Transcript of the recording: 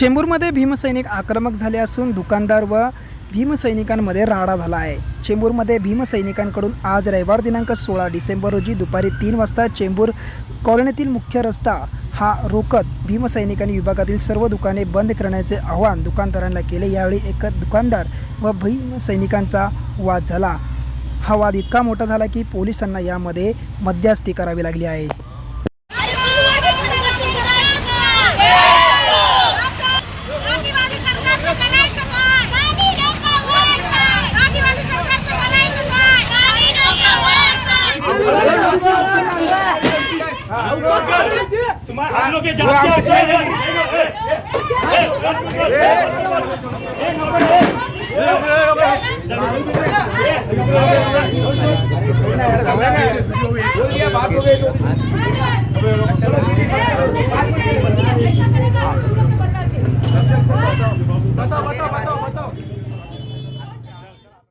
चेंबूरमध्ये भीमसैनिक आक्रमक झाले असून दुकानदार व भीमसैनिकांमध्ये राडा झाला आहे. चेंबूरमध्ये भीमसैनिकांकडून आज रविवार दिनांक सोळा डिसेंबर रोजी दुपारी तीन वाजता चेंबूर कॉलनीतील मुख्य रस्ता हा रोकत भीमसैनिकांनी विभागातील सर्व दुकाने बंद करण्याचे आवाहन दुकानदारांना केले. यावेळी एक दुकानदार व भीमसैनिकांचा वाद झाला. हा वाद इतका मोठा झाला की पोलिसांना यामध्ये मध्यस्थी करावी लागली आहे. तुम्हारे हम लोग के जात के अक्षर है